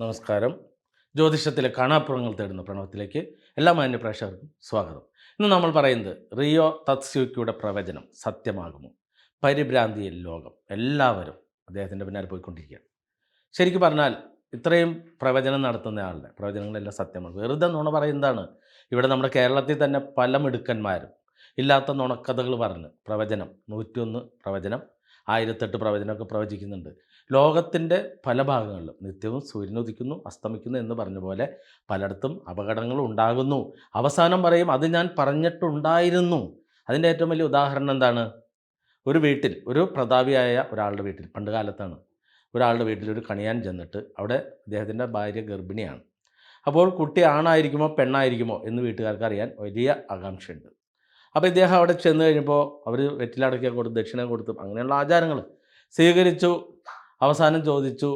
നമസ്കാരം. ജ്യോതിഷത്തിലെ കാണാപ്പുറങ്ങൾ തേടുന്ന പ്രണവത്തിലേക്ക് എല്ലാ മാന്യ പ്രേക്ഷകർക്കും സ്വാഗതം. ഇന്ന് നമ്മൾ പറയുന്നത് റിയോ തത്സ്യൂക്കിയുടെ പ്രവചനം സത്യമാകുമോ? പരിഭ്രാന്തിയിൽ ലോകം. എല്ലാവരും അദ്ദേഹത്തിന്റെ പിന്നാലെ പോയിക്കൊണ്ടിരിക്കുകയാണ്. ശരിക്കും പറഞ്ഞാൽ ഇത്രയും പ്രവചനം നടത്തുന്ന ആളുടെ പ്രവചനങ്ങളെല്ലാം സത്യമാണ്. വെറുതെ നുണ പറയുന്നതാണ് ഇവിടെ നമ്മുടെ കേരളത്തിൽ തന്നെ പല മിടുക്കന്മാരും ഇല്ലാത്ത നുണക്കഥകൾ പറഞ്ഞ് പ്രവചനം നൂറ്റിയൊന്ന് പ്രവചനം ആയിരത്തെട്ട് പ്രവചനമൊക്കെ പ്രവചിക്കുന്നുണ്ട്. ലോകത്തിന്റെ പല ഭാഗങ്ങളിലും നിത്യവും സൂര്യൻ ഉദിക്കുന്നു അസ്തമിക്കുന്നു എന്ന് പറഞ്ഞ പോലെ പലയിടത്തും അപകടങ്ങൾ ഉണ്ടാകുന്നു. അവസാനം പറയും അത് ഞാൻ പറഞ്ഞിട്ടുണ്ടായിരുന്നു. അതിന്റെ ഏറ്റവും വലിയ ഉദാഹരണം എന്താണ്? ഒരു വീട്ടിൽ ഒരു പ്രതാപിയായ ഒരാളുടെ വീട്ടിൽ പണ്ട് കാലത്താണ്. ഒരാളുടെ വീട്ടിൽ ഒരു കണിയാൻ ചെന്നിട്ട് അവിടെ അദ്ദേഹത്തിന്റെ ഭാര്യ ഗർഭിണിയാണ്. അപ്പോൾ കുട്ടി ആണായിരിക്കുമോ പെണ്ണായിരിക്കുമോ എന്ന് വീട്ടുകാർക്ക് അറിയാൻ വലിയ ആകാംക്ഷയുണ്ട്. അപ്പോൾ ഇദ്ദേഹം അവിടെ ചെന്ന് കഴിഞ്ഞപ്പോൾ അവർ വെറ്റിലടക്കിയ കൊടുത്ത് ദക്ഷിണ കൊടുത്തു അങ്ങനെയുള്ള ആചാരങ്ങൾ സ്വീകരിച്ചു. അവസാനം ചോദിച്ചു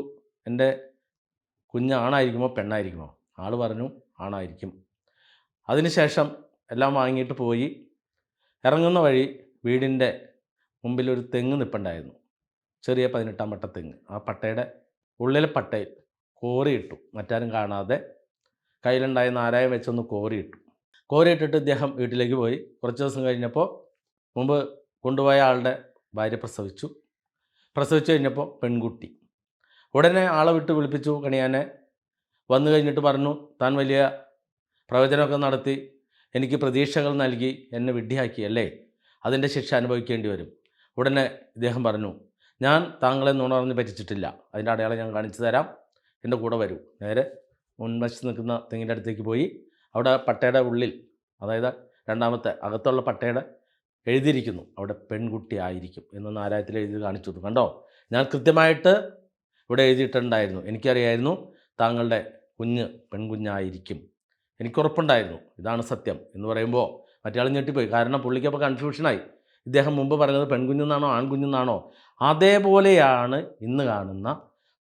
എന്റെ കുഞ്ഞ് ആണായിരിക്കുമോ പെണ്ണായിരിക്കുമോ? ആൾ പറഞ്ഞു ആണായിരിക്കും. അതിനുശേഷം എല്ലാം വാങ്ങിയിട്ട് പോയി. ഇറങ്ങുന്ന വഴി വീടിന്റെ മുമ്പിൽ ഒരു തെങ്ങ് നിൽപ്പുണ്ടായിരുന്നു ചെറിയ പതിനെട്ടാം പട്ട തെങ്ങ്. ആ പട്ടയുടെ ഉള്ളിലെ പട്ടയിൽ കോറിയിട്ടു. മറ്റാരും കാണാതെ കയ്യിലുണ്ടായ നാരായം വെച്ചൊന്ന് കോറിയിട്ടു. കോറിയിട്ടിട്ട് ഇദ്ദേഹം വീട്ടിലേക്ക് പോയി. കുറച്ച് ദിവസം കഴിഞ്ഞപ്പോൾ മുമ്പ് കൊണ്ടുപോയ ആളുടെ ഭാര്യ പ്രസവിച്ചു. പ്രസവിച്ചു കഴിഞ്ഞപ്പോൾ പെൺകുട്ടി. ഉടനെ ആളെ വിട്ട് വിളിപ്പിച്ചു കണിയാനെ. വന്നു കഴിഞ്ഞിട്ട് പറഞ്ഞു താൻ വലിയ പ്രവചനമൊക്കെ നടത്തി എനിക്ക് പ്രതീക്ഷകൾ നൽകി എന്നെ വിഡ്ഢിയാക്കി അല്ലേ? അതിന്റെ ശിക്ഷ അനുഭവിക്കേണ്ടി വരും. ഉടനെ ഇദ്ദേഹം പറഞ്ഞു ഞാൻ താങ്കളെ നുണർന്ന് പറ്റിച്ചിട്ടില്ല. അതിന്റെ അടയാളം ഞാൻ കാണിച്ചു തരാം. എന്റെ കൂടെ വരൂ. നേരെ മുൻവശത്ത് നിൽക്കുന്ന തെങ്ങിന്റെ അടുത്തേക്ക് പോയി. അവിടെ പട്ടയുടെ ഉള്ളിൽ അതായത് രണ്ടാമത്തെ അകത്തുള്ള പട്ടയുടെ എഴുതിയിരിക്കുന്നു. അവിടെ പെൺകുട്ടി ആയിരിക്കും എന്ന് നാരായത്തിൽ എഴുതി കാണിച്ചു തന്നു. കണ്ടോ? ഞാൻ കൃത്യമായിട്ട് ഇവിടെ എഴുതിയിട്ടുണ്ടായിരുന്നു. എനിക്കറിയായിരുന്നു താങ്കളുടെ കുഞ്ഞ് പെൺകുഞ്ഞായിരിക്കും. എനിക്ക് ഉറപ്പുണ്ടായിരുന്നു. ഇതാണ് സത്യം എന്ന് പറയുമ്പോൾ മറ്റേ ഞെട്ടിപ്പോയി. കാരണം പുള്ളിക്കപ്പോൾ കൺഫ്യൂഷനായി. ഇദ്ദേഹം മുമ്പ് പറഞ്ഞത് പെൺകുഞ്ഞെന്നാണോ ആൺകുഞ്ഞെന്നാണോ? അതേപോലെയാണ് ഇന്ന് കാണുന്ന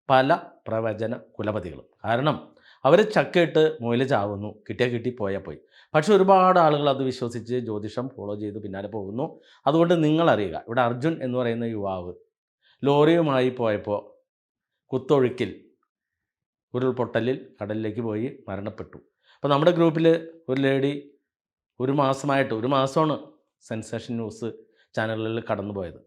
പല പ്രവചന കുലപതികളും. കാരണം അവർ ചക്കയിട്ട് മുയൽ ചാവുന്നു കിട്ടിയാൽ കിട്ടി പോയാൽ പോയി. പക്ഷെ ഒരുപാട് ആളുകൾ അത് വിശ്വസിച്ച് ജ്യോതിഷം ഫോളോ ചെയ്ത് പിന്നാലെ പോകുന്നു. അതുകൊണ്ട് നിങ്ങളറിയുക ഇവിടെ അർജുൻ എന്ന് പറയുന്ന യുവാവ് ലോറിയുമായി പോയപ്പോൾ കുത്തൊഴുക്കിൽ ഉരുൾപൊട്ടലിൽ കടലിലേക്ക് പോയി മരണപ്പെട്ടു. അപ്പോൾ നമ്മുടെ ഗ്രൂപ്പിൽ ഒരു ലേഡി ഒരു മാസമായിട്ട് ഒരു മാസമാണ് സെൻസേഷൻ ന്യൂസ് ചാനലുകളിൽ കടന്നു പോയത്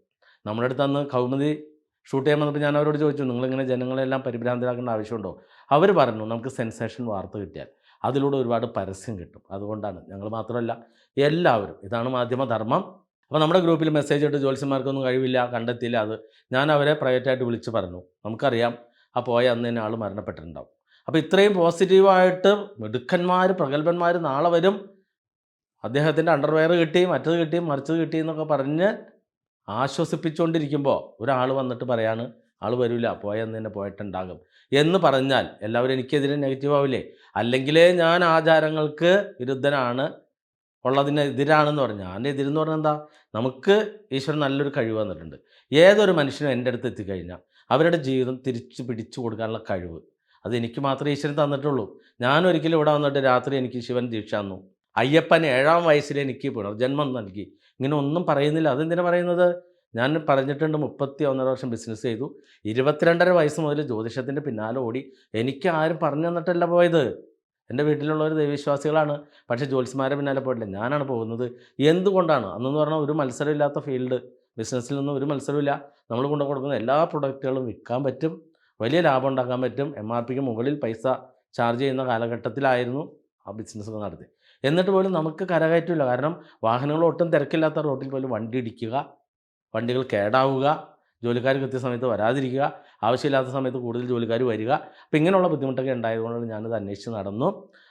നമ്മുടെ അടുത്ത് അന്ന് കൗമുദി ഷൂട്ട് ചെയ്യാൻ വന്നപ്പോൾ ഞാൻ അവരോട് ചോദിച്ചു നിങ്ങളിങ്ങനെ ജനങ്ങളെല്ലാം പരിഭ്രാന്തരാക്കേണ്ട ആവശ്യമുണ്ടോ? അവർ പറഞ്ഞു നമുക്ക് സെൻസേഷൻ വാർത്ത കിട്ടിയാൽ. അതിലൂടെ ഒരുപാട് പരസ്യം കിട്ടും. അതുകൊണ്ടാണ് ഞങ്ങൾ മാത്രമല്ല എല്ലാവരും. ഇതാണ് മാധ്യമധർമ്മം. അപ്പോൾ നമ്മുടെ ഗ്രൂപ്പിൽ മെസ്സേജ് ഇട്ട് ജ്യോത്സ്യന്മാർക്കൊന്നും കഴിവില്ല കണ്ടെത്തിയില്ല അത് ഞാൻ അവരെ പ്രൈവറ്റായിട്ട് വിളിച്ച് പറഞ്ഞു. നമുക്കറിയാം ആ പോയ അന്ന് തന്നെ ആൾ മരണപ്പെട്ടിട്ടുണ്ടാവും. അപ്പോൾ ഇത്രയും പോസിറ്റീവായിട്ട് മിടുക്കന്മാർ പ്രഗത്ഭന്മാർ നാളെ വരും. അദ്ദേഹത്തിന്റെ അണ്ടർവെയർ കിട്ടി മറ്റത് കിട്ടി മറിച്ചത് കിട്ടി എന്നൊക്കെ പറഞ്ഞ് ആശ്വസിപ്പിച്ചുകൊണ്ടിരിക്കുമ്പോൾ ഒരാൾ വന്നിട്ട് പറയാണ് ആൾ വരില്ല പോയെന്ന് തന്നെ പോയിട്ടുണ്ടാകും. എന്ന് പറഞ്ഞാൽ എല്ലാവരും എനിക്കെതിരെ നെഗറ്റീവ് ആവില്ലേ? അല്ലെങ്കിലേ ഞാൻ ആചാരങ്ങൾക്ക് വിരുദ്ധനാണ് ഉള്ളതിനെതിരാണെന്ന് പറഞ്ഞാൽ അതിന്റെ എതിരെന്ന് പറഞ്ഞാൽ എന്താ? നമുക്ക് ഈശ്വരൻ നല്ലൊരു കഴിവ് തന്നിട്ടുണ്ട്. ഏതൊരു മനുഷ്യനും എന്റെ അടുത്ത് എത്തിക്കഴിഞ്ഞാൽ അവരുടെ ജീവിതം തിരിച്ചു പിടിച്ചു കൊടുക്കാനുള്ള കഴിവ് അത് എനിക്ക് മാത്രമേ ഈശ്വരൻ തന്നിട്ടുള്ളൂ. ഞാൻ ഒരിക്കലും ഇവിടെ വന്നിട്ട് രാത്രി എനിക്ക് ശിവൻ ദീക്ഷ തന്നു. അയ്യപ്പൻ ഏഴാം വയസ്സിൽ എനിക്ക് പുനർജന്മം നൽകി. ഇങ്ങനെ ഒന്നും പറയുന്നില്ല. അതെന്തിനാ പറയുന്നത്? ഞാൻ പറഞ്ഞിട്ടുണ്ട് മുപ്പത്തി ഒന്നര വർഷം ബിസിനസ് ചെയ്തു. ഇരുപത്തിരണ്ടര വയസ്സ് മുതൽ ജ്യോതിഷത്തിന്റെ പിന്നാലെ ഓടി. എനിക്ക് ആരും പറഞ്ഞു തന്നിട്ടല്ല പോയത്. എന്റെ വീട്ടിലുള്ളവർ ദൈവവിശ്വാസികളാണ്. പക്ഷേ ജ്യോത്സ്യമാരെ പിന്നാലെ പോയിട്ടില്ല. ഞാനാണ് പോകുന്നത്. എന്തുകൊണ്ടാണ്? അന്നെന്ന് പറഞ്ഞാൽ ഒരു മത്സരമില്ലാത്ത ഫീൽഡ് ബിസിനസ്സിൽ നിന്നും ഒരു മത്സരമില്ല നമ്മൾ കൊണ്ടു കൊടുക്കുന്ന എല്ലാ പ്രൊഡക്റ്റുകളും വിൽക്കാൻ പറ്റും. വലിയ ലാഭം ഉണ്ടാക്കാൻ പറ്റും. എം ആർ പിക്ക് മുകളിൽ പൈസ ചാർജ് ചെയ്യുന്ന കാലഘട്ടത്തിലായിരുന്നു ആ ബിസിനസ്സൊക്കെ നടത്തി എന്നിട്ട് പോലും നമുക്ക് കരകയറ്റില്ല കാരണം വാഹനങ്ങൾ ഒട്ടും തിരക്കില്ലാത്ത റോട്ടിൽ പോലും വണ്ടി ഇടിക്കുക വണ്ടികൾ കേടാവുക ജോലിക്കാർ കൃത്യസമയത്ത് വരാതിരിക്കുക ആവശ്യമില്ലാത്ത സമയത്ത് കൂടുതൽ ജോലിക്കാർ വരിക. അപ്പോൾ ഇങ്ങനെയുള്ള ബുദ്ധിമുട്ടൊക്കെ ഉണ്ടായതുകൊണ്ടാണ് ഞാനത് അന്വേഷിച്ച് നടന്നു.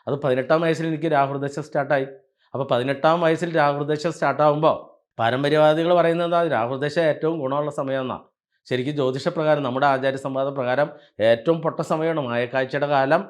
അത് പതിനെട്ടാം വയസ്സിൽ എനിക്ക് രാഹുർദശ സ്റ്റാർട്ടായി. അപ്പോൾ പതിനെട്ടാം വയസ്സിൽ രാഹുർദശ സ്റ്റാർട്ടാകുമ്പോൾ പാരമ്പര്യവാദികൾ പറയുന്നത് എന്താ? ഏറ്റവും ഗുണമുള്ള സമയമെന്നാണ് ശരിക്കും ജ്യോതിഷപ്രകാരം നമ്മുടെ ആചാര്യ സംവാദ പ്രകാരം ഏറ്റവും പൊട്ട സമയമാണ്. മായക്കാഴ്ചയുടെ കാലം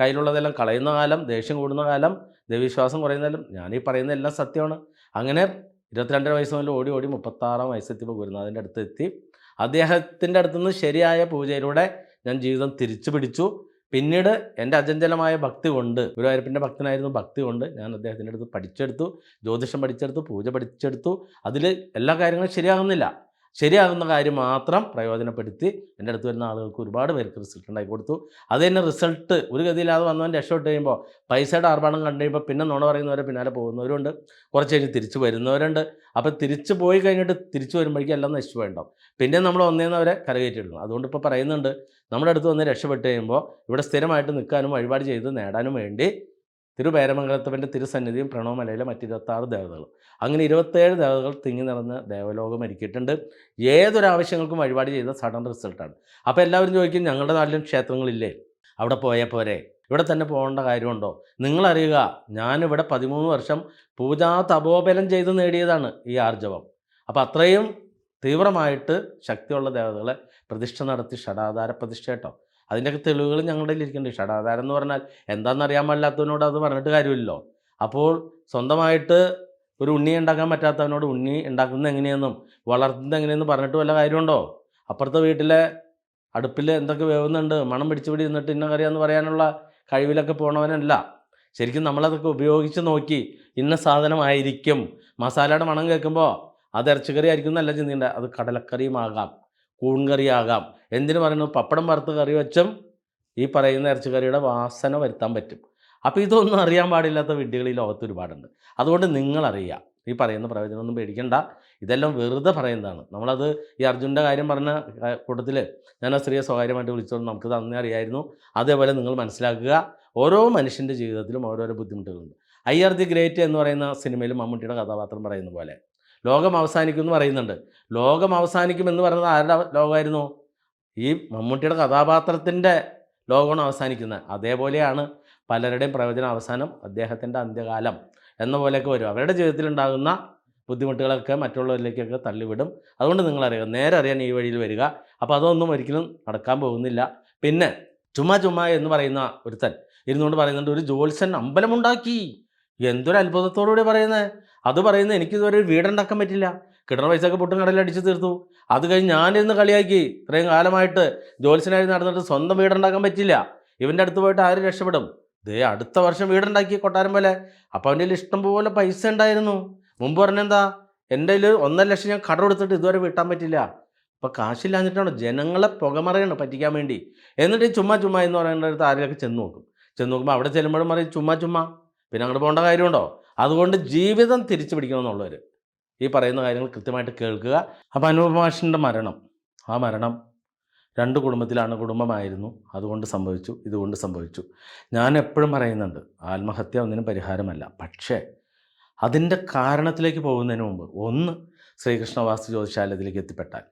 കയ്യിലുള്ളതെല്ലാം കളയുന്ന കാലം ദേഷ്യം കൂടുന്ന കാലം ദൈവവിശ്വാസം കുറയുന്നതെല്ലാം ഞാൻ ഈ പറയുന്ന എല്ലാം സത്യമാണ്. അങ്ങനെ ഇരുപത്തിരണ്ടര വയസ്സ് മുതൽ ഓടി ഓടി മുപ്പത്താറാം വയസ്സെത്തിയപ്പോൾ ഗുരുനാഥന്റെ അടുത്ത് എത്തി അദ്ദേഹത്തിന്റെ അടുത്തുനിന്ന് ശരിയായ പൂജയിലൂടെ ഞാൻ ജീവിതം തിരിച്ചു പിടിച്ചു. പിന്നീട് എന്റെ അചഞ്ചലമായ ഭക്തി കൊണ്ട് ഗുരുവായൂരപ്പന്റെ ഭക്തനായിരുന്നു ഭക്തി കൊണ്ട് ഞാൻ അദ്ദേഹത്തിന്റെ അടുത്ത് പഠിച്ചെടുത്തു. ജ്യോതിഷം പഠിച്ചെടുത്തു പൂജ പഠിച്ചെടുത്തു. അതിൽ എല്ലാ കാര്യങ്ങളും ശരിയാകുന്നില്ല. ശരിയാകുന്ന കാര്യം മാത്രം പ്രയോജനപ്പെടുത്തി എന്റെ അടുത്ത് വരുന്ന ആളുകൾക്ക് ഒരുപാട് പേർക്ക് റിസൾട്ട് ഉണ്ടാക്കി കൊടുത്തു. അത് തന്നെ റിസൾട്ട് ഒരു ഗതിയില്ലാതെ വന്നവൻ രക്ഷപ്പെട്ട് കഴിയുമ്പോൾ പൈസയുടെ ആർഭാടം കണ്ടു കഴിയുമ്പോൾ പിന്നെ നുണ പറയുന്നവരെ പിന്നാലെ പോകുന്നവരുണ്ട്. കുറച്ച് കഴിഞ്ഞ് തിരിച്ച് വരുന്നവരുണ്ട്. അപ്പോൾ തിരിച്ചു പോയി കഴിഞ്ഞിട്ട് തിരിച്ചു വരുമ്പോഴേക്കും എല്ലാം നശിച്ചു പിന്നെ നമ്മൾ ഒന്നേന്നവരെ കരകയറ്റിയിടുന്നു അതുകൊണ്ട് ഇപ്പോൾ പറയുന്നുണ്ട് നമ്മുടെ അടുത്ത് വന്ന് രക്ഷപ്പെട്ട് കഴിയുമ്പോൾ ഇവിടെ സ്ഥിരമായിട്ട് നിൽക്കാനും വഴിപാട് ചെയ്ത് നേടാനും വേണ്ടി തിരുപേരമംഗലത്തവന്റെ തിരുസന്നിധിയും പ്രണവമലയിലെ മറ്റ് ഇരുപത്താറ് ദേവതകളും. അങ്ങനെ ഇരുപത്തേഴ് ദേവതകൾ തിങ്ങി നിറഞ്ഞ ദേവലോകം ഒരുക്കിയിട്ടുണ്ട്. ഏതൊരാവശ്യങ്ങൾക്കും വഴിപാട് ചെയ്ത സഡൻ റിസൾട്ടാണ്. അപ്പോൾ എല്ലാവരും ചോദിക്കും ഞങ്ങളുടെ നാട്ടിലും ക്ഷേത്രങ്ങളില്ലേ? അവിടെ പോയാൽ പോരെ? ഇവിടെ തന്നെ പോകേണ്ട കാര്യമുണ്ടോ? നിങ്ങളറിയുക ഞാനിവിടെ പതിമൂന്ന് വർഷം പൂജാ തപോബലം ചെയ്ത് നേടിയതാണ് ഈ ആർജവം. അപ്പോൾ അത്രയും തീവ്രമായിട്ട് ശക്തിയുള്ള ദേവതകളെ പ്രതിഷ്ഠ നടത്തി ഷടാധാര പ്രതിഷ്ഠ കേട്ടോ. അതിന്റെയൊക്കെ തെളിവുകൾ ഞങ്ങളുടെ ഇരിക്കുന്നുണ്ട് ഷടാധാരം എന്ന് പറഞ്ഞാൽ എന്താണെന്നറിയാൻ പാടില്ലാത്തവനോട് അത് പറഞ്ഞിട്ട് കാര്യമില്ലല്ലോ. അപ്പോൾ സ്വന്തമായിട്ട് ഒരു ഉണ്ണി ഉണ്ടാക്കാൻ പറ്റാത്തവനോട് ഉണ്ണി ഉണ്ടാക്കുന്നത് എങ്ങനെയെന്നും വളർത്തുന്നത് എങ്ങനെയെന്നും പറഞ്ഞിട്ട് വല്ല കാര്യമുണ്ടോ? അപ്പുറത്തെ വീട്ടിലെ അടുപ്പിൽ എന്തൊക്കെ വേവുന്നുണ്ട് മണം പിടിച്ചു പിടി നിന്നിട്ട് ഇന്ന കറിയാന്ന് പറയാനുള്ള കഴിവിലൊക്കെ പോണവനല്ല. ശരിക്കും നമ്മളതൊക്കെ ഉപയോഗിച്ച് നോക്കി ഇന്ന സാധനമായിരിക്കും. മസാലയുടെ മണം കേൾക്കുമ്പോൾ അത് ഇറച്ചിക്കറി ആയിരിക്കും എന്നല്ല ചിന്തയുണ്ട് അത് കടലക്കറിയുമാകാം കൂൺകറിയാകാം. എന്തിനു പറയുന്നു? പപ്പടം വറുത്ത് കറി വെച്ചും ഈ പറയുന്ന ഇറച്ചിക്കറിയുടെ വാസന വരുത്താൻ പറ്റും. അപ്പോൾ ഇതൊന്നും അറിയാൻ പാടില്ലാത്ത വിഡ്ഢികൾ ഈ ലോകത്ത് ഒരുപാടുണ്ട്. അതുകൊണ്ട് നിങ്ങളറിയാം ഈ പറയുന്ന പ്രവചനമൊന്നും പേടിക്കണ്ട. ഇതെല്ലാം വെറുതെ പറയുന്നതാണ്. നമ്മളത് ഈ അർജുന്റെ കാര്യം പറഞ്ഞ കൂട്ടത്തിൽ ഞാൻ ആ സ്ത്രീയെ സ്വകാര്യമായിട്ട് വിളിച്ചോണ്ട് നമുക്ക് തന്നെ അറിയായിരുന്നു. അതേപോലെ നിങ്ങൾ മനസ്സിലാക്കുക. ഓരോ മനുഷ്യന്റെ ജീവിതത്തിലും ഓരോരോ ബുദ്ധിമുട്ടുകളുണ്ട്. ഐ ആർ ദി ഗ്രേറ്റ് എന്ന് പറയുന്ന സിനിമയിൽ മമ്മൂട്ടിയുടെ കഥാപാത്രം പറയുന്ന പോലെ. ലോകം അവസാനിക്കും എന്ന് പറയുന്നുണ്ട്. ലോകം അവസാനിക്കുമെന്ന് പറയുന്നത് ആരുടെ ലോകമായിരുന്നു? ഈ മമ്മൂട്ടിയുടെ കഥാപാത്രത്തിന്റെ ലോകമാണ് അവസാനിക്കുന്നത്. അതേപോലെയാണ് പലരുടെയും പ്രവചന അവസാനം അദ്ദേഹത്തിന്റെ അന്ത്യകാലം എന്ന പോലെയൊക്കെ വരും. അവരുടെ ജീവിതത്തിലുണ്ടാകുന്ന ബുദ്ധിമുട്ടുകളൊക്കെ മറ്റുള്ളവരിലേക്കൊക്കെ തള്ളിവിടും. അതുകൊണ്ട് നിങ്ങളറിയുക നേരെ അറിയാൻ ഈ വഴിയിൽ വരിക. അപ്പോൾ അതൊന്നും ഒരിക്കലും നടക്കാൻ പോകുന്നില്ല. പിന്നെ ചുമ്മാ ചുമ്മാ എന്ന് പറയുന്ന ഒരുത്തൻ. ഇരുന്നുകൊണ്ട് പറയുന്നുണ്ട് ഒരു ജോത്സ്യൻ അമ്പലമുണ്ടാക്കി. എന്തൊരു അത്ഭുതത്തോടുകൂടി പറയുന്നത് അത് പറയുന്നത് എനിക്കിതുവരെ വീടുണ്ടാക്കാൻ പറ്റില്ല. കിട്ടണ ഒക്കെ പൊട്ടും കടലിൽ അടിച്ചു തീർത്തു. അത് കഴിഞ്ഞ് ഞാനിരുന്ന് കളിയാക്കി. ഇത്രയും കാലമായിട്ട് ജോത്സ്യനായി നടന്നിട്ട് സ്വന്തം വീടുണ്ടാക്കാൻ പറ്റില്ല. ഇവന്റെ അടുത്ത് പോയിട്ട് ആര് രക്ഷപ്പെടും? ദേ അടുത്ത വർഷം വീടുണ്ടാക്കി കൊട്ടാരം പോലെ. അപ്പോൾ അവന്റെ ഇഷ്ടം പോലെ പൈസ ഉണ്ടായിരുന്നു. മുമ്പ് പറഞ്ഞെന്താ എന്റെ കയ്യിൽ ഒന്നര ലക്ഷം ഞാൻ കടം കൊടുത്തിട്ട് ഇതുവരെ വീട്ടാൻ പറ്റില്ല. അപ്പോൾ കാശില്ലാഞ്ഞിട്ടാണ് ജനങ്ങളെ പുകമറയാണ് പറ്റിക്കാൻ വേണ്ടി? എന്നിട്ട് ഈ ചുമ്മാ ചുമ്മാ എന്ന് പറയുന്നിടത്ത് ആരെയൊക്കെ ചെന്ന് നോക്കും. ചെന്ന് നോക്കുമ്പോൾ അവിടെ ചെല്ലുമ്പോഴും പറയും ചുമ്മാ ചുമ്മാ. പിന്നെ അങ്ങോട്ട് പോകേണ്ട കാര്യമുണ്ടോ? അതുകൊണ്ട് ജീവിതം തിരിച്ചു പിടിക്കണമെന്നുള്ളവർ ഈ പറയുന്ന കാര്യങ്ങൾ കൃത്യമായിട്ട് കേൾക്കുക. അപ്പോൾ അനുപമാഷിന്റെ മരണം. ആ മരണം രണ്ട് കുടുംബത്തിലാണ് കുടുംബമായിരുന്നു അതുകൊണ്ട് സംഭവിച്ചു ഇതുകൊണ്ട് സംഭവിച്ചു. ഞാൻ എപ്പോഴും പറയുന്നുണ്ട് ആത്മഹത്യ ഒന്നിനും പരിഹാരമല്ല. പക്ഷേ അതിന്റെ കാരണത്തിലേക്ക് പോകുന്നതിന് മുമ്പ് ഒന്ന് ശ്രീകൃഷ്ണവാസ്തു ജ്യോതിശാലയത്തിലേക്ക് എത്തിപ്പെട്ടാൽ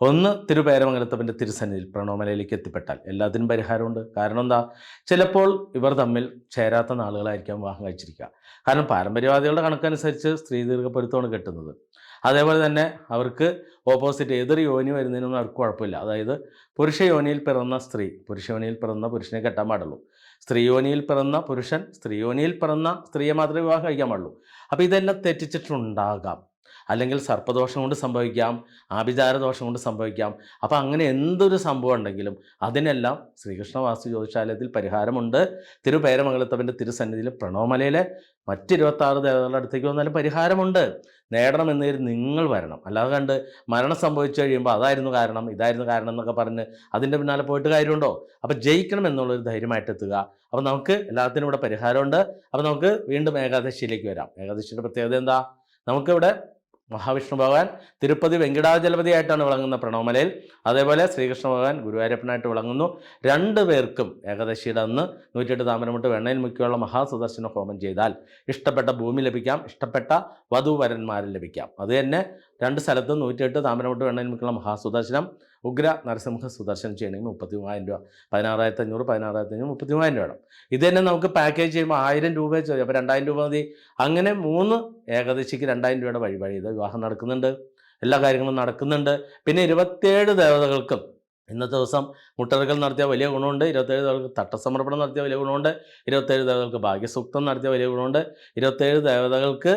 ഒന്ന് തിരുപേരമംഗലത്തപ്പന്റെ തിരുസന്നിധിയിൽ പ്രണവമലയിലേക്ക് എത്തിപ്പെട്ടാൽ എല്ലാത്തിനും പരിഹാരമുണ്ട്. കാരണം എന്താ? ചിലപ്പോൾ ഇവർ തമ്മിൽ ചേരാത്ത നാളുകളായിരിക്കാം വിവാഹം കഴിച്ചിരിക്കുക. കാരണം പാരമ്പര്യവാദികളുടെ കണക്കനുസരിച്ച് സ്ത്രീ ദീർഘപ്പെടുത്തമാണ് കെട്ടുന്നത്. അതേപോലെ തന്നെ അവർക്ക് ഓപ്പോസിറ്റ് ഏതൊരു യോനി വരുന്നതിനൊന്നും അവർക്ക് കുഴപ്പമില്ല. അതായത് പുരുഷ യോനിയിൽ പിറന്ന സ്ത്രീ പുരുഷ യോനിയിൽ പിറന്ന പുരുഷനെ കെട്ടാൻ പാടുള്ളൂ. സ്ത്രീ യോനിയിൽ പിറന്ന പുരുഷൻ സ്ത്രീ യോനിയിൽ പിറന്ന സ്ത്രീയെ മാത്രമേ വിവാഹം കഴിക്കാൻ പാടുള്ളൂ. അപ്പോൾ ഇതെല്ലാം തെറ്റിച്ചിട്ടുണ്ടാകാം. അല്ലെങ്കിൽ സർപ്പദോഷം കൊണ്ട് സംഭവിക്കാം ആഭിചാരദോഷം കൊണ്ട് സംഭവിക്കാം. അപ്പോൾ അങ്ങനെ എന്തൊരു സംഭവം ഉണ്ടെങ്കിലും അതിനെല്ലാം ശ്രീകൃഷ്ണ വാസ്തു ജ്യോതിശാലയത്തിൽ പരിഹാരമുണ്ട്. തിരുപേരമംഗലത്തവന്റെ തിരുസന്നിധിയിൽ പ്രണവമലയിലെ മറ്റ് ഇരുപത്താറ് ദേവതകളുടെ അടുത്തേക്ക് വന്നാലും പരിഹാരമുണ്ട്. നേടണം നേടണമെന്നേര് നിങ്ങൾ വരണം. അല്ലാതെ കണ്ട് മരണം സംഭവിച്ചു കഴിയുമ്പോൾ അതായിരുന്നു കാരണം ഇതായിരുന്നു കാരണം എന്നൊക്കെ പറഞ്ഞ് അതിന്റെ പിന്നാലെ പോയിട്ട് കാര്യമുണ്ടോ? അപ്പോൾ ജയിക്കണം എന്നുള്ളൊരു ധൈര്യമായിട്ട് എത്തുക. അപ്പോൾ നമുക്ക് എല്ലാത്തിനും ഇവിടെ പരിഹാരമുണ്ട്. അപ്പോൾ നമുക്ക് വീണ്ടും ഏകാദശിയിലേക്ക് വരാം. ഏകാദശിയുടെ പ്രത്യേകത എന്താ? നമുക്കിവിടെ മഹാവിഷ്ണു ഭഗവാൻ തിരുപ്പതി വെങ്കിടാചലപതിയായിട്ടാണ് വിളങ്ങുന്ന പ്രണവമലയിൽ. അതേപോലെ ശ്രീകൃഷ്ണ ഭഗവാൻ ഗുരുവായൂരപ്പനായിട്ട് വിളങ്ങുന്നു. രണ്ടു പേർക്കും ഏകദശിയുടെ അന്ന് നൂറ്റിയെട്ട് താമരമുട്ട് വെണ്ണയിൽ മുക്കിയുള്ള മഹാസുദർശന ഹോമം ചെയ്താൽ ഇഷ്ടപ്പെട്ട ഭൂമി ലഭിക്കാം ഇഷ്ടപ്പെട്ട വധുവരന്മാരെ ലഭിക്കാം. അത് തന്നെ രണ്ട് സ്ഥലത്തും നൂറ്റിയെട്ട് താമരമുട്ട് വെണ്ണയിൽ മുക്കിയുള്ള മഹാസുദർശനം ഉഗ്ര നരസിംഹ സുദർശനം ചെയ്യണമെങ്കിൽ മുപ്പത്തി മൂവായിരം രൂപ. പതിനാറായിരത്തി അഞ്ഞൂറ് പതിനാറായിരത്തി അഞ്ഞൂറ് മുപ്പത്തി മൂവായിരം രൂപ വേണം. ഇത് തന്നെ നമുക്ക് പാക്കേജ് ചെയ്യുമ്പോൾ ആയിരം രൂപ ചോദിച്ചു അപ്പോൾ രണ്ടായിരം രൂപ മതി. അങ്ങനെ മൂന്ന് ഏകദേശിക്ക് രണ്ടായിരം രൂപയുടെ വഴിവഴി ഇത് വിവാഹം നടക്കുന്നുണ്ട്. എല്ലാ കാര്യങ്ങളും നടക്കുന്നുണ്ട്. പിന്നെ ഇരുപത്തേഴ് ദേവതകൾക്കും ഇന്നത്തെ ദിവസം മുട്ടറുകൾ നടത്തിയ വലിയ ഗുണമുണ്ട്. ഇരുപത്തേഴ് ദേവതകൾക്ക് തട്ടസമർപ്പണം നടത്തിയ വലിയ ഗുണമുണ്ട്. ഇരുപത്തേഴ് ദേവതകൾക്ക് ഭാഗ്യസൂക്തം നടത്തിയ വലിയ ഗുണമുണ്ട്. ഇരുപത്തേഴ് ദേവതകൾക്ക്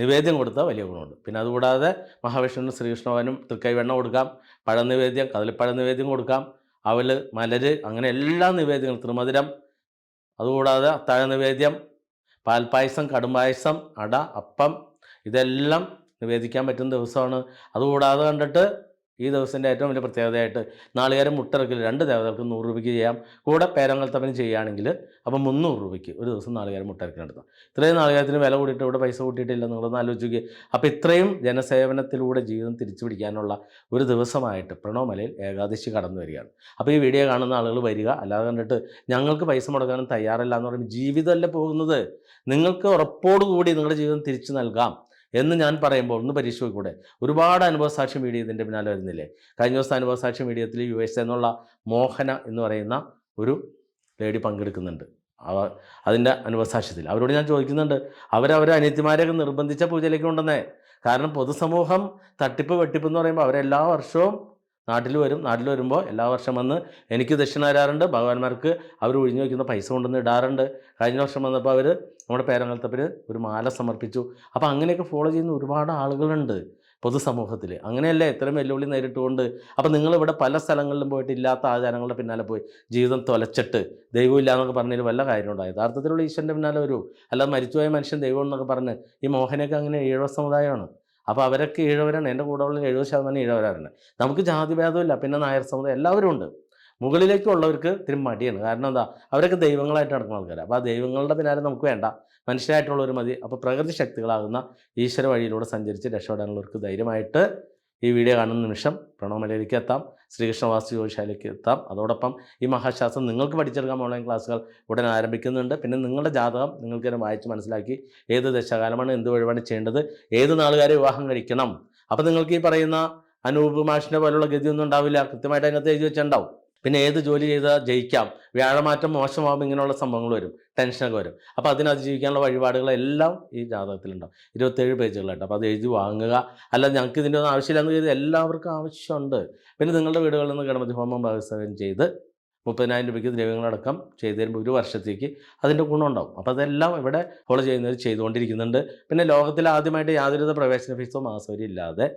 നിവേദ്യം കൊടുത്താൽ വലിയ ഗുണമുണ്ട്. പിന്നെ അതുകൂടാതെ മഹാവിഷ്ണുവിനും ശ്രീകൃഷ്ണവാനും തൃക്കൈ വെണ്ണ കൊടുക്കാം പഴനിവേദ്യം നിവേദ്യം കദളിപ്പഴ നിവേദ്യം കൊടുക്കാം അവൽ മലര് അങ്ങനെ എല്ലാ നിവേദ്യങ്ങളും തൃമധുരം അതുകൂടാതെ അത്താഴ നിവേദ്യം പാൽപ്പായസം കടുംപായസം അട അപ്പം ഇതെല്ലാം നിവേദിക്കാൻ പറ്റുന്ന ദിവസമാണ്. അതുകൂടാതെ കണ്ടിട്ട് ഈ ദിവസത്തിന്റെ ഏറ്റവും വലിയ പ്രത്യേകതയായിട്ട് നാളികേരം മുട്ടിറക്കൽ രണ്ട് ദേവതകൾക്ക് നൂറ് രൂപയ്ക്ക് ചെയ്യാം. കൂടെ പേരങ്ങൾ തമ്മിൽ ചെയ്യുകയാണെങ്കിൽ അപ്പം മുന്നൂറ് രൂപയ്ക്ക് ഒരു ദിവസം നാളികേരം മുട്ടിറക്കൽ നടത്താം ഇത്രയും നാളികേരത്തിന് വില കൂടിയിട്ട് ഇവിടെ പൈസ കൂട്ടിയിട്ടില്ല നിങ്ങളൊന്ന് ആലോചിക്കുക അപ്പോൾ ഇത്രയും ജനസേവനത്തിലൂടെ ജീവിതം തിരിച്ചു പിടിക്കാനുള്ള ഒരു ദിവസമായിട്ട് പ്രണവമലയിൽ ഏകാദശി കടന്നു വരികയാണ്. അപ്പോൾ ഈ വീഡിയോ കാണുന്ന ആളുകൾ വരിക. അല്ലാതെ കണ്ടിട്ട് ഞങ്ങൾക്ക് പൈസ മുടക്കാനും തയ്യാറല്ല എന്ന് പറയുമ്പോൾ ജീവിതമല്ല പോകുന്നത്? നിങ്ങൾക്ക് ഉറപ്പോടുകൂടി നിങ്ങളുടെ ജീവിതം തിരിച്ചു നൽകാം. എന്ന് ഞാൻ പറയുമ്പോൾ ഒന്ന് പരീക്ഷിക്കൂടെ കൂടെ ഒരുപാട് അനുഭവസാക്ഷ്യം വീഡിയോ ഇതിന്റെ പിന്നാലെ വരുന്നില്ലേ? കഴിഞ്ഞ ദിവസം അനുഭവസാക്ഷ്യം മീഡിയത്തിൽ യു എസ് എന്നുള്ള മോഹന എന്ന് പറയുന്ന ഒരു ലേഡി പങ്കെടുക്കുന്നുണ്ട്. അവ അതിന്റെ അനുഭവസാക്ഷ്യത്തിൽ. അവരോട് ഞാൻ ചോദിക്കുന്നുണ്ട് അവരവരെ അനിയത്തിമാരെയൊക്കെ നിർബന്ധിച്ച പൂജയിലേക്ക് കൊണ്ടുവന്നേ? കാരണം പൊതുസമൂഹം തട്ടിപ്പ് വെട്ടിപ്പ് എന്ന് പറയുമ്പോൾ അവരെല്ലാ വർഷവും നാട്ടിൽ വരും. നാട്ടിൽ വരുമ്പോൾ എല്ലാ വർഷം വന്ന് എനിക്ക് ദക്ഷിണ തരാറുണ്ട് ഭഗവാന്മാർക്ക് അവർ ഒഴിഞ്ഞു വയ്ക്കുന്ന പൈസ കൊണ്ടുവന്ന് ഇടാറുണ്ട്. കഴിഞ്ഞ വർഷം വന്നപ്പോൾ അവർ നമ്മുടെ പേരങ്ങളത്തപ്പർ ഒരു മാല സമർപ്പിച്ചു. അപ്പോൾ അങ്ങനെയൊക്കെ ഫോളോ ചെയ്യുന്ന ഒരുപാട് ആളുകളുണ്ട് പൊതുസമൂഹത്തിൽ അങ്ങനെയല്ലേ? ഇത്രയും വെല്ലുവിളി നേരിട്ടുകൊണ്ട്. അപ്പോൾ നിങ്ങളിവിടെ പല സ്ഥലങ്ങളിലും പോയിട്ട് ഇല്ലാത്ത ആചാരങ്ങളുടെ പിന്നാലെ പോയി ജീവിതം തൊലച്ചിട്ട് ദൈവമില്ല എന്നൊക്കെ പറഞ്ഞതിൽ വല്ല കാര്യമുണ്ടായി യഥാർത്ഥത്തിലുള്ള ഈശ്വരന്റെ പിന്നാലെ വരൂ. അല്ലാതെ മരിച്ചുപോയ മനുഷ്യൻ ദൈവം എന്നൊക്കെ പറഞ്ഞ് ഈ മോഹനൊക്കെ അങ്ങനെ ഏഴോ സമുദായമാണ്. അപ്പോൾ അവരൊക്കെ ഈഴവരാണ്. എന്റെ കൂടെ ഉള്ള എഴുപത് ശതമാനം ഈഴവരാണ്. നമുക്ക് ജാതി ഭേദമില്ല പിന്നെ നായർ സമുദായം എല്ലാവരും ഉണ്ട്. മുകളിലേക്കുള്ളവർക്ക് ഇത്തിരി മടിയാണ്. കാരണം എന്താ? അവരൊക്കെ ദൈവങ്ങളായിട്ട് നടക്കുന്ന ആൾക്കാരാണ് അപ്പോൾ ആ ദൈവങ്ങളുടെ പിന്നാലെ നമുക്ക് വേണ്ട. മനുഷ്യരായിട്ടുള്ളവർ മതി. അപ്പോൾ പ്രകൃതി ശക്തികളാകുന്ന ഈശ്വര വഴിയിലൂടെ സഞ്ചരിച്ച് രക്ഷപ്പെടാനുള്ളവർക്ക് ധൈര്യമായിട്ട് ഈ വീഡിയോ കാണുന്ന നിമിഷം പ്രണവമലയിലേക്ക് എത്താം ശ്രീകൃഷ്ണവാസി ജ്യോതിശാലയ്ക്ക് എത്താം. അതോടൊപ്പം ഈ മഹാശാസ്ത്രം നിങ്ങൾക്ക് പഠിച്ചെടുക്കാൻ ഓൺലൈൻ ക്ലാസ്സുകൾ ഉടൻ ആരംഭിക്കുന്നുണ്ട്. പിന്നെ നിങ്ങളുടെ ജാതകം നിങ്ങൾക്ക് തന്നെ വായിച്ച് മനസ്സിലാക്കി ഏത് ദശകാലമാണ് എന്ത് വഴിപാട് ചെയ്യേണ്ടത് ഏത് നാളുകാരെ വിവാഹം കഴിക്കണം. അപ്പോൾ നിങ്ങൾക്ക് ഈ പറയുന്ന അനൂപ് മാഷിന്റെ പോലുള്ള ഗതിയൊന്നും ഉണ്ടാവില്ല. കൃത്യമായിട്ട് അതിനകത്ത് എഴുതി വെച്ചിട്ടുണ്ടാവും. പിന്നെ ഏത് ജോലി ചെയ്താൽ ജയിക്കാം? വ്യാഴമാറ്റം മോശമാകുമ്പോൾ ഇങ്ങനെയുള്ള സംഭവങ്ങൾ വരും. ടെൻഷനൊക്കെ വരും. അപ്പോൾ അതിന് അതിജീവിക്കാനുള്ള വഴിപാടുകളെല്ലാം ഈ ജാതകത്തിലുണ്ടാവും ഇരുപത്തേഴ് പേജുകളായിട്ട് അപ്പോൾ അത് എഴുതി വാങ്ങുക. അല്ല ഞങ്ങൾക്ക് ഇതിന്റെ ഒന്നും ആവശ്യമില്ലെന്ന് കരുതി എല്ലാവർക്കും ആവശ്യമുണ്ട്. പിന്നെ നിങ്ങളുടെ വീടുകളിൽ നിന്ന് ഗണപതി ഹോമം ഭാഗസ്ഥകം ചെയ്ത് മുപ്പതിനായിരം രൂപയ്ക്ക് ദ്രവ്യങ്ങളടക്കം ചെയ്ത് തരുമ്പോൾ ഒരു വർഷത്തേക്ക് അതിന്റെ ഗുണമുണ്ടാവും അപ്പോൾ അതെല്ലാം ഇവിടെ ഫോളോ ചെയ്യുന്നവർ ചെയ്തുകൊണ്ടിരിക്കുന്നുണ്ട്. പിന്നെ ലോകത്തിൽ ആദ്യമായിട്ട് യാതൊരുവിധ പ്രവേശന ഫീസോ മാസവരി ഇല്ലാതെ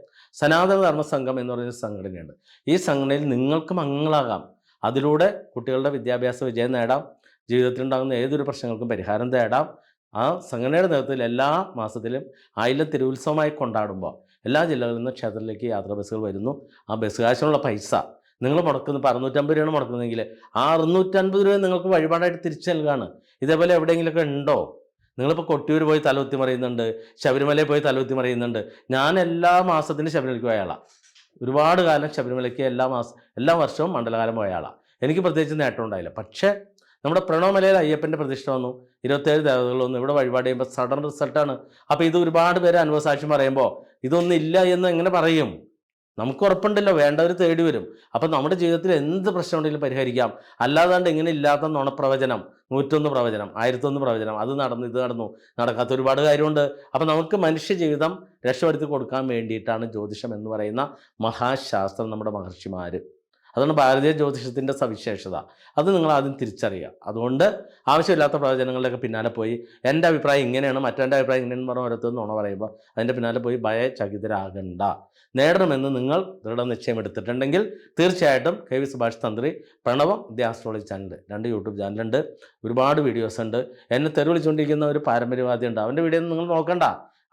സനാതന ധർമ്മ സംഘം എന്ന് പറയുന്ന സംഘടനയുണ്ട്. ഈ സംഘടനയിൽ നിങ്ങൾക്ക് മംഗളാകാം അതിലൂടെ കുട്ടികളുടെ വിദ്യാഭ്യാസ വിജയം നേടാം. ജീവിതത്തിലുണ്ടാകുന്ന ഏതൊരു പ്രശ്നങ്ങൾക്കും പരിഹാരം തേടാം. ആ സംഘടനയുടെ നേതൃത്വത്തിൽ എല്ലാ മാസത്തിലും ആയിരം തിരുവുത്സവമായി കൊണ്ടാടുമ്പോൾ എല്ലാ ജില്ലകളിൽ നിന്ന് ക്ഷേത്രത്തിലേക്ക് യാത്രാ ബസ്സുകൾ വരുന്നു. ആ ബസ് കാശിനുള്ള പൈസ നിങ്ങൾ മുടക്കുന്ന. ഇപ്പോൾ അറുന്നൂറ്റമ്പത് രൂപയാണ് മുടക്കുന്നതെങ്കിൽ ആ അറുന്നൂറ്റൻപത് രൂപ നിങ്ങൾക്ക് വഴിപാടായിട്ട് തിരിച്ചു നൽകുകയാണ് ഇതേപോലെ എവിടെയെങ്കിലുമൊക്കെ ഉണ്ടോ? നിങ്ങളിപ്പോൾ കൊട്ടിയൂർ പോയി തലകുത്തി മറിയുന്നുണ്ട്. ശബരിമലയിൽ പോയി തലകുത്തി മറിയുന്നുണ്ട്. ഞാൻ എല്ലാ മാസത്തിനും ശബരിമലയ്ക്ക് പോയ ആളാണ് ഒരുപാട് കാലം ശബരിമലയ്ക്ക് എല്ലാ മാസം എല്ലാ വർഷവും മണ്ഡലകാലം പോയ ആളാണ് എനിക്ക് പ്രത്യേകിച്ച് നേട്ടം ഉണ്ടായില്ല. പക്ഷേ നമ്മുടെ പ്രണവമലയിൽ അയ്യപ്പന്റെ പ്രതിഷ്ഠ വന്നു. ഇരുപത്തേഴ് ദേവതകൾ വന്നു. ഇവിടെ വഴിപാട് ചെയ്യുമ്പോൾ സഡൻ റിസൾട്ടാണ്. അപ്പോൾ ഇത് ഒരുപാട് പേര് അനുഭവസാക്ഷ്യം പറയുമ്പോൾ ഇതൊന്നും ഇല്ല എന്ന് എങ്ങനെ പറയും? നമുക്ക് ഉറപ്പുണ്ടല്ലോ വേണ്ടവർ തേടി വരും. അപ്പം നമ്മുടെ ജീവിതത്തിൽ എന്ത് പ്രശ്നം ഉണ്ടെങ്കിലും പരിഹരിക്കാം. അല്ലാതാണ്ട് ഇങ്ങനെ ഇല്ലാത്ത നുണപ്രവചനം നൂറ്റൊന്ന് പ്രവചനം ആയിരത്തൊന്ന് പ്രവചനം അത് നടന്നു ഇത് നടന്നു നടക്കാത്ത ഒരുപാട് കാര്യമുണ്ട്. അപ്പം നമുക്ക് മനുഷ്യ ജീവിതം രക്ഷപ്പെടുത്തി കൊടുക്കാൻ വേണ്ടിയിട്ടാണ് ജ്യോതിഷം എന്ന് പറയുന്ന മഹാശാസ്ത്രം നമ്മുടെ മഹർഷിമാർ അതാണ് ഭാരതീയ ജ്യോതിഷത്തിന്റെ സവിശേഷത. അത് നിങ്ങൾ ആദ്യം തിരിച്ചറിയുക. അതുകൊണ്ട് ആവശ്യമില്ലാത്ത പ്രവചനങ്ങളിലൊക്കെ പിന്നാലെ പോയി എന്റെ അഭിപ്രായം ഇങ്ങനെയാണ് മറ്റെന്റെ അഭിപ്രായം ഇങ്ങനെയെന്ന് പറഞ്ഞ ഓരോരുത്തർ നുണ പറയുമ്പോൾ അതിന്റെ പിന്നാലെ പോയി ഭയചകിതരാകണ്ട. നേടണമെന്ന് നിങ്ങൾ ദൃഢനിശ്ചയം എടുത്തിട്ടുണ്ടെങ്കിൽ തീർച്ചയായിട്ടും K V Subhash Thantri Pranavam the astrology channel രണ്ട് യൂട്യൂബ് ചാനലുണ്ട് ഒരുപാട് വീഡിയോസ് ഉണ്ട്. എന്നെ തെരുവിളിച്ചുകൊണ്ടിരിക്കുന്ന ഒരു പാരമ്പര്യവാദി ഉണ്ട്. അവന്റെ വീഡിയോ നിങ്ങൾ നോക്കണ്ട.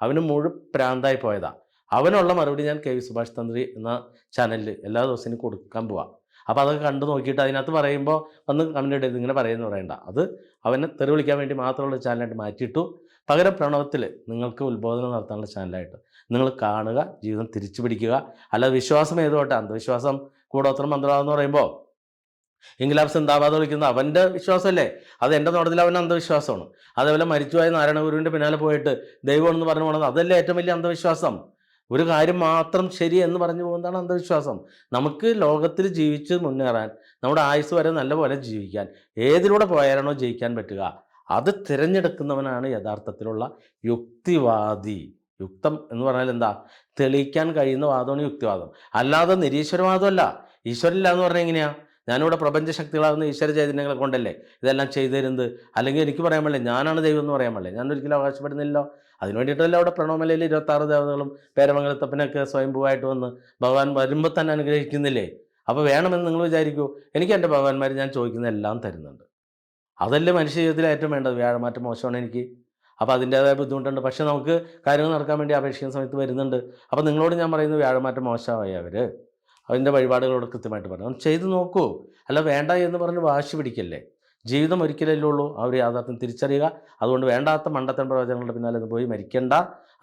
അവന് മുഴുവൻ പ്രാന്തായി പോയതാ. അവനുള്ള മറുപടി ഞാൻ കെ വി സുഭാഷ് തന്ത്രി എന്ന ചാനലിൽ എല്ലാ ദിവസവും കൊടുക്കാൻ പോവാം. അപ്പോൾ അതൊക്കെ കണ്ടു നോക്കിയിട്ട് അതിനകത്ത് പറയുമ്പോൾ വന്ന് കമന്റ് ഇടരുത് ഇങ്ങനെ പറയുന്നു പറയണ്ട. അത് അവനെ തെറി വിളിക്കാൻ വേണ്ടി മാത്രമുള്ള ചാനലായിട്ട് മാറ്റിയിട്ടു. പകരം പ്രണവത്തിൽ നിങ്ങൾക്ക് ഉത്ബോധനം നടത്താനുള്ള ചാനലായിട്ട് നിങ്ങൾ കാണുക ജീവിതം തിരിച്ചു പിടിക്കുക. അല്ലാതെ വിശ്വാസം ഏതോട്ടെ അന്ധവിശ്വാസം കൂടോത്രം മന്ത്രവാദം എന്ന് പറയുമ്പോൾ ഇംഗ്ലാബ്സ് എന്താവാതെ വിളിക്കുന്നത് അവന്റെ വിശ്വാസമല്ലേ അത് എന്റെ നോട്ടത്തിൽ അവൻ അന്ധവിശ്വാസമാണ്. അതേപോലെ മരിച്ചുപോയ നാരായണ ഗുരുവിന്റെ പിന്നാലെ പോയിട്ട് ദൈവം എന്ന് പറഞ്ഞു പോകുന്നത് അതല്ലേ ഏറ്റവും വലിയ അന്ധവിശ്വാസം? ഒരു കാര്യം മാത്രം ശരി എന്ന് പറഞ്ഞു പോകുന്നതാണ് അന്ധവിശ്വാസം. നമുക്ക് ലോകത്തിൽ ജീവിച്ച് മുന്നേറാൻ നമ്മുടെ ആയുസ് വരെ നല്ലപോലെ ജീവിക്കാൻ ഏതിലൂടെ പോയാലാണോ ജയിക്കാൻ പറ്റുക? അത് തിരഞ്ഞെടുക്കുന്നവനാണ് യഥാർത്ഥത്തിലുള്ള യുക്തിവാദി. യുക്തം എന്ന് പറഞ്ഞാൽ എന്താ? തെളിയിക്കാൻ കഴിയുന്ന വാദമാണ് യുക്തിവാദം. അല്ലാതെ നിരീശ്വരവാദമല്ല. ഈശ്വരില്ല എന്ന് പറഞ്ഞാൽ എങ്ങനെയാ? ഞാനിവിടെ പ്രപഞ്ച ശക്തികളാകുന്ന ഈശ്വര ചൈതന്യങ്ങളെ കൊണ്ടല്ലേ ഇതെല്ലാം ചെയ്തു തരുന്നത് അല്ലെങ്കിൽ എനിക്ക് പറയാൻ പാടില്ല ഞാനാണ് ദൈവം എന്ന് പറയാൻ പാടില്ല. ഞാൻ ഒരിക്കലും അവകാശപ്പെടുന്നില്ലല്ലോ. അതിന് വേണ്ടിയിട്ടല്ല അവിടെ പ്രണോമലയിൽ ഇരുപത്താറ് ദേവതകളും പേരമംഗലത്തപ്പനൊക്കെ സ്വയംഭൂവായിട്ട് വന്ന് ഭഗവാൻ വരുമ്പോൾ തന്നെ അനുഗ്രഹിക്കുന്നില്ലേ? അപ്പോൾ വേണമെന്ന് നിങ്ങൾ വിചാരിക്കൂ. എനിക്ക് എന്റെ ഭഗവാന്മാർ ഞാൻ ചോദിക്കുന്ന എല്ലാം തരുന്നുണ്ട്. അതല്ലേ മനുഷ്യ ജീവിതത്തിൽ ഏറ്റവും വേണ്ടത്? വ്യാഴമാറ്റം മോശമാണ് എനിക്ക്. അപ്പോൾ അതിന്റേതായ ബുദ്ധിമുട്ടുണ്ട്. പക്ഷേ നമുക്ക് കാര്യങ്ങൾ നടക്കാൻ വേണ്ടി അപേക്ഷിക്കുന്ന സമയത്ത് വരുന്നുണ്ട്. അപ്പോൾ നിങ്ങളോട് ഞാൻ പറയുന്നത് വ്യാഴമാറ്റം മോശമായി അവർ അതിന്റെ വഴിപാടുകളോട് കൃത്യമായിട്ട് പറഞ്ഞു. ചെയ്തു നോക്കൂ. അല്ല വേണ്ട എന്ന് പറഞ്ഞ് വാശി പിടിക്കല്ലേ? ജീവിതം ഒരിക്കലല്ലേ ഉള്ളൂ. ഒരു യാഥാർത്ഥ്യം തിരിച്ചറിയുക. അതുകൊണ്ട് വേണ്ടാത്ത മണ്ടത്തൻ പ്രവചനങ്ങളുടെ പിന്നാലെ പോയി മരിക്കേണ്ട.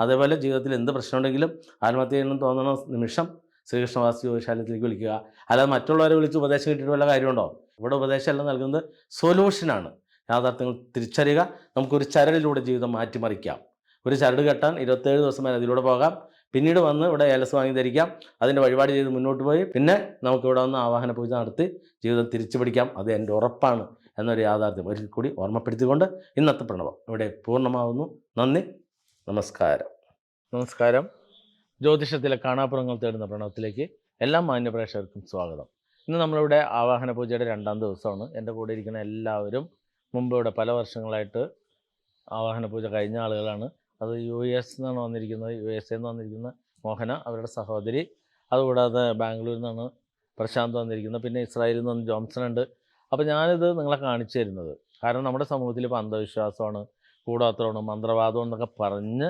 അതേപോലെ ജീവിതത്തിൽ എന്ത് പ്രശ്നമുണ്ടെങ്കിലും ആത്മഹത്യ ചെയ്യണമെന്ന് തോന്നുന്ന നിമിഷം ശ്രീകൃഷ്ണവാസി ജ്യോതിശാലയത്തിലേക്ക് വിളിക്കുക. അല്ലാതെ മറ്റുള്ളവരെ വിളിച്ച് ഉപദേശം കിട്ടിയിട്ട് വല്ല കാര്യമുണ്ടോ? ഇവിടെ ഉപദേശമെല്ലാം നൽകുന്നത്. സൊല്യൂഷനാണ് യാഥാർത്ഥ്യങ്ങൾ തിരിച്ചറിയുക. നമുക്കൊരു ചരടിലൂടെ ജീവിതം മാറ്റിമറിക്കാം. ഒരു ചരട് കെട്ടാൻ ഇരുപത്തേഴ് ദിവസം വരെ അതിലൂടെ പോകാം. പിന്നീട് വന്ന് ഇവിടെ ഏലസ് വാങ്ങി ധരിക്കാം അതിന്റെ വഴിപാട് ചെയ്ത് മുന്നോട്ട് പോയി. പിന്നെ നമുക്ക് ഇവിടെ വന്ന് ആവാഹന പൂജ നടത്തി ജീവിതം തിരിച്ചു പിടിക്കാം അത് എന്റെ ഉറപ്പാണ് എന്നൊരു യാഥാർത്ഥ്യം. ഒരിക്കൽ കൂടി ഓർമ്മപ്പെടുത്തിക്കൊണ്ട് ഇന്നത്തെ പ്രണവം ഇവിടെ പൂർണമാവുന്നു. നന്ദി. നമസ്കാരം. നമസ്കാരം. ജ്യോതിഷത്തിലെ കാണാപ്പുറങ്ങൾ തേടുന്ന പ്രണവത്തിലേക്ക് എല്ലാ മാന്യപ്രേക്ഷകർക്കും സ്വാഗതം. ഇന്ന് നമ്മളിവിടെ ആവാഹന പൂജയുടെ രണ്ടാം ദിവസമാണ്. എന്റെ കൂടെ ഇരിക്കുന്ന എല്ലാവരും മുമ്പ് ഇവിടെ പല വർഷങ്ങളായിട്ട് ആവാഹന പൂജ കഴിഞ്ഞ ആളുകളാണ്. അത് യു എസ് നിന്നാണ് വന്നിരിക്കുന്നത്. യു എസ് എന്ന് വന്നിരിക്കുന്ന മോഹന അവരുടെ സഹോദരി. അതുകൂടാതെ ബാംഗ്ലൂരിൽ നിന്നാണ് പ്രശാന്ത് വന്നിരിക്കുന്നത്. പിന്നെ ഇസ്രായേലിൽ നിന്ന് ജോംസൺ ഉണ്ട്. അപ്പോൾ ഞാനിത് നിങ്ങളെ കാണിച്ചു തരുന്നത്. കാരണം നമ്മുടെ സമൂഹത്തിൽ ഇപ്പോൾ അന്ധവിശ്വാസമാണ് കൂടാത്തമാണ് മന്ത്രവാദം എന്നൊക്കെ പറഞ്ഞ്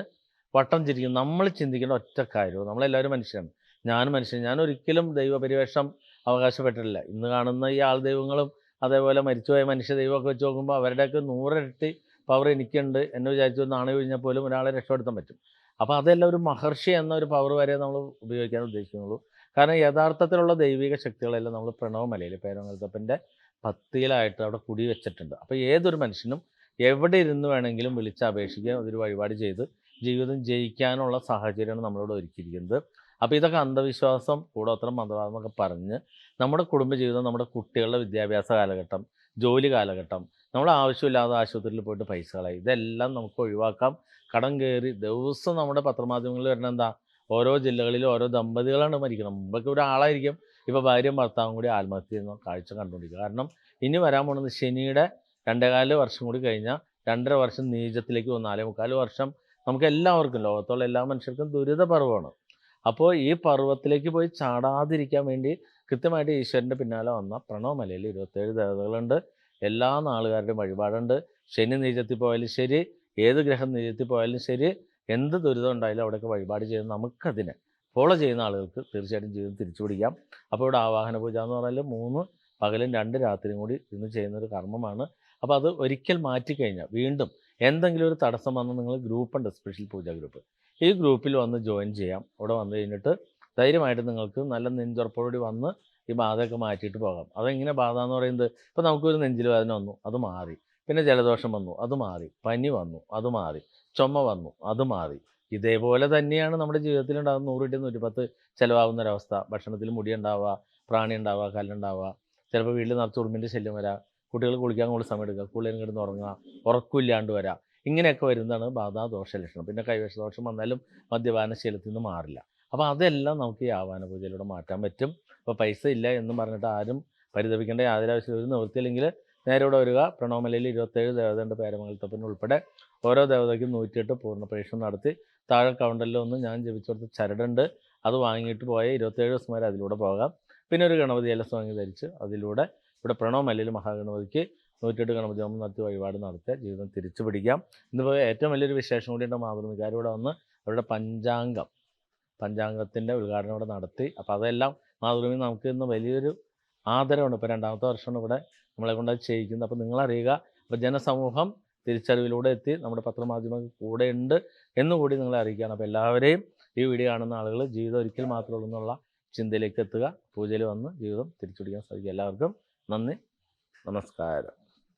വട്ടം ചിരിക്കും. നമ്മൾ ചിന്തിക്കേണ്ട ഒറ്റ കാര്യവും നമ്മളെല്ലാവരും മനുഷ്യരാണ്. ഞാനും മനുഷ്യൻ. ഞാൻ ഒരിക്കലും ദൈവപരിവേഷം അവകാശപ്പെട്ടിട്ടില്ല. ഇന്ന് കാണുന്ന ഈ ആൾ ദൈവങ്ങളും അതേപോലെ മരിച്ചുപോയ മനുഷ്യ ദൈവമൊക്കെ വെച്ച് നോക്കുമ്പോൾ അവരുടെയൊക്കെ നൂറിരട്ടി പവർ എനിക്കുണ്ട് എന്ന് വിചാരിച്ചു നാണയം കഴിഞ്ഞാൽ പോലും ഒരാളെ രക്ഷപ്പെടുത്താൻ പറ്റും. അപ്പോൾ അതെല്ലാം ഒരു മഹർഷി എന്ന ഒരു പവർ വരെ നമ്മൾ ഉപയോഗിക്കാൻ ഉദ്ദേശിക്കുന്നുള്ളൂ. കാരണം യഥാർത്ഥത്തിലുള്ള ദൈവിക ശക്തികളെല്ലാം നമ്മൾ പ്രണവമലയിൽ പേരങ്ങൽത്തപ്പന്റെ പത്തിയിലായിട്ട് അവിടെ കുടി വെച്ചിട്ടുണ്ട്. അപ്പോൾ ഏതൊരു മനുഷ്യനും എവിടെ ഇരുന്ന് വേണമെങ്കിലും വിളിച്ച് അപേക്ഷിക്കുക അതൊരു വഴിപാട് ചെയ്ത് ജീവിതം ജയിക്കാനുള്ള സാഹചര്യമാണ് നമ്മളോട് ഒരുക്കിയിരിക്കുന്നത്. അപ്പോൾ ഇതൊക്കെ അന്ധവിശ്വാസം കൂടോത്രം മന്ത്രവാദം എന്നൊക്കെ പറഞ്ഞ് നമ്മുടെ കുടുംബജീവിതം നമ്മുടെ കുട്ടികളുടെ വിദ്യാഭ്യാസ കാലഘട്ടം ജോലി കാലഘട്ടം നമ്മൾ ആവശ്യമില്ലാതെ ആശുപത്രിയിൽ പോയിട്ട് പൈസ കളയും ഇതെല്ലാം നമുക്ക് ഒഴിവാക്കാം. കടം കയറി ദിവസം നമ്മുടെ പത്രമാധ്യമങ്ങളിൽ വരുന്ന എന്താ? ഓരോ ജില്ലകളിലും ഓരോ ദമ്പതികളാണ് മരിക്കുന്നത്. മുമ്പൊക്കെ ഒരാളായിരിക്കും ഇപ്പോൾ ഭാര്യയും ഭർത്താവും കൂടി ആത്മഹത്യ ചെയ്യുന്ന കാഴ്ച കണ്ടുകൊണ്ടിരിക്കുക. കാരണം ഇനി വരാൻ പോകുന്നത് ശനിയുടെ രണ്ടേകാൽ വർഷം കൂടി കഴിഞ്ഞാൽ രണ്ടര വർഷം നീചത്തിലേക്ക് പോകും നാലേ മുക്കാൽ വർഷം നമുക്ക് എല്ലാവർക്കും ലോകത്തുള്ള എല്ലാ മനുഷ്യർക്കും ദുരിത പർവമാണ് അപ്പോൾ ഈ പർവത്തിലേക്ക് പോയി ചാടാതിരിക്കാൻ വേണ്ടി കൃത്യമായിട്ട് ഈശ്വരന്റെ പിന്നാലെ വന്ന പ്രണവമലയിൽ ഇരുപത്തേഴ് ദേവതകളുണ്ട്. എല്ലാ നാളുകാരുടെയും വഴിപാടുണ്ട്. ശനി നീചത്തിൽ പോയാലും ശരി ഏത് ഗ്രഹം നീചത്തിൽ പോയാലും ശരി എന്ത് ദുരിതം ഉണ്ടായാലും അവിടെയൊക്കെ വഴിപാട് ചെയ്ത് നമുക്കതിനെ ഫോളോ ചെയ്യുന്ന ആളുകൾക്ക് തീർച്ചയായിട്ടും ജീവിതം തിരിച്ചു പിടിക്കാം. അപ്പോൾ ഇവിടെ ആവാഹന പൂജ എന്ന് പറഞ്ഞാൽ മൂന്ന് പകലും രണ്ട് രാത്രിയും കൂടി ഇന്ന് ചെയ്യുന്നൊരു കർമ്മമാണ്. അപ്പോൾ അത് ഒരിക്കൽ മാറ്റിക്കഴിഞ്ഞാൽ വീണ്ടും എന്തെങ്കിലും ഒരു തടസ്സം വന്ന് നിങ്ങൾ ഗ്രൂപ്പുണ്ട് സ്പെഷ്യൽ പൂജ ഗ്രൂപ്പ് ഈ ഗ്രൂപ്പിൽ വന്ന് ജോയിൻ ചെയ്യാം. അവിടെ വന്നു കഴിഞ്ഞിട്ട് ധൈര്യമായിട്ട് നിങ്ങൾക്ക് നല്ല നെഞ്ചുറപ്പോടുകൂടി വന്ന് ഈ ബാധയൊക്കെ മാറ്റിയിട്ട് പോകാം. അതെങ്ങനെ ബാധ എന്ന് പറയുന്നത്? ഇപ്പോൾ നമുക്കൊരു നെഞ്ചിൽ വേദന വന്നു അത് മാറി. പിന്നെ ജലദോഷം വന്നു അത് മാറി. പനി വന്നു അത് മാറി. ചുമ വന്നു അത് മാറി. ഇതേപോലെ തന്നെയാണ് നമ്മുടെ ജീവിതത്തിൽ ഉണ്ടാകുന്ന നൂറ് കിട്ടി നൂറ്റിപ്പത്ത് ചിലവാകുന്ന ഒരവസ്ഥ ഭക്ഷണത്തിൽ മുടി ഉണ്ടാവുക പ്രാണി ഉണ്ടാവുക കല്ലുണ്ടാവുക. ചിലപ്പോൾ വീട്ടിൽ നിറച്ച് ഉറുമ്പിന്റെ ശല്യം വരാം. കുട്ടികൾ കുളിക്കാൻ കൂടുതൽ സമയം എടുക്കുക കൂടുതൽ കിടന്ന് ഉറങ്ങുക ഉറക്കമില്ലാണ്ട് വരാം. ഇങ്ങനെയൊക്കെ വരുന്നതാണ് ബാധാ ദോഷ ലക്ഷണം. പിന്നെ കൈവശ ദോഷം വന്നാലും മദ്യപാനശീലത്തിൽ നിന്ന് മാറില്ല. അപ്പോൾ അതെല്ലാം നമുക്ക് ഈ ആവാന പൂജയിലൂടെ മാറ്റാൻ പറ്റും. അപ്പോൾ പൈസ ഇല്ല എന്ന് പറഞ്ഞിട്ട് ആരും പരിതപിക്കേണ്ട യാതൊരു ആവശ്യമില്ല. ഒരു നിവൃത്തിയില്ലെങ്കിൽ ഇവിടെ വരിക. പ്രണവമലയിൽ ഇരുപത്തേഴ് ദേവതയുണ്ട് പേരമംഗലത്തപ്പിന് ഉൾപ്പെടെ ഓരോ ദേവതയ്ക്കും നൂറ്റിയെട്ട് പൂർണ പരീക്ഷണം നടത്തി. താഴെ കൗണ്ടറിൽ ഒന്ന് ഞാൻ ജപിച്ചു ചരടുണ്ട്. അത് വാങ്ങിയിട്ട് പോയ ഇരുപത്തേഴ് ദിവസം വരെ അതിലൂടെ പോകാം. പിന്നെ ഒരു ഗണപതി എല്ലാം വാങ്ങി ധരിച്ച് അതിലൂടെ ഇവിടെ പ്രണോമലയിൽ മഹാഗണപതിക്ക് നൂറ്റിയെട്ട് ഗണപതി ഹോമം നടത്തി വഴിപാട് നടത്തുക ജീവിതം തിരിച്ചു പിടിക്കാം. ഇന്നിപ്പോൾ ഏറ്റവും വലിയൊരു വിശേഷം കൂടിയുണ്ട് മാതൃമികാർ മാതൃമികാരിവിടെ വന്ന് അവരുടെ പഞ്ചാംഗം പഞ്ചാംഗത്തിന്റെ ഉദ്ഘാടനം ഇവിടെ നടത്തി. അപ്പോൾ അതെല്ലാം മാതൃഭൂമി നമുക്ക് ഇന്ന് വലിയൊരു ആദരവാണ്. ഇപ്പോൾ രണ്ടാമത്തെ വർഷമാണ് ഇവിടെ നമ്മളെ കൊണ്ട് അത് ചെയ്യിക്കുന്നത്. അപ്പോൾ നിങ്ങളറിയുക അപ്പോൾ ജനസമൂഹം തിരിച്ചറിവിലൂടെ എത്തി നമ്മുടെ പത്രമാധ്യമങ്ങൾ കൂടെ ഉണ്ട് എന്നുകൂടി നിങ്ങളെ അറിയിക്കുകയാണ്. അപ്പോൾ എല്ലാവരെയും ഈ വീഡിയോ കാണുന്ന ആളുകൾ ജീവിതം ഒരിക്കൽ മാത്രമേ ഉള്ളൂ എന്നുള്ള ചിന്തയിലേക്ക് എത്തുക. പൂജയിൽ വന്ന് ജീവിതം തിരിച്ചുപിടിക്കാൻ സാധിക്കും എല്ലാവർക്കും നന്ദി. നമസ്കാരം.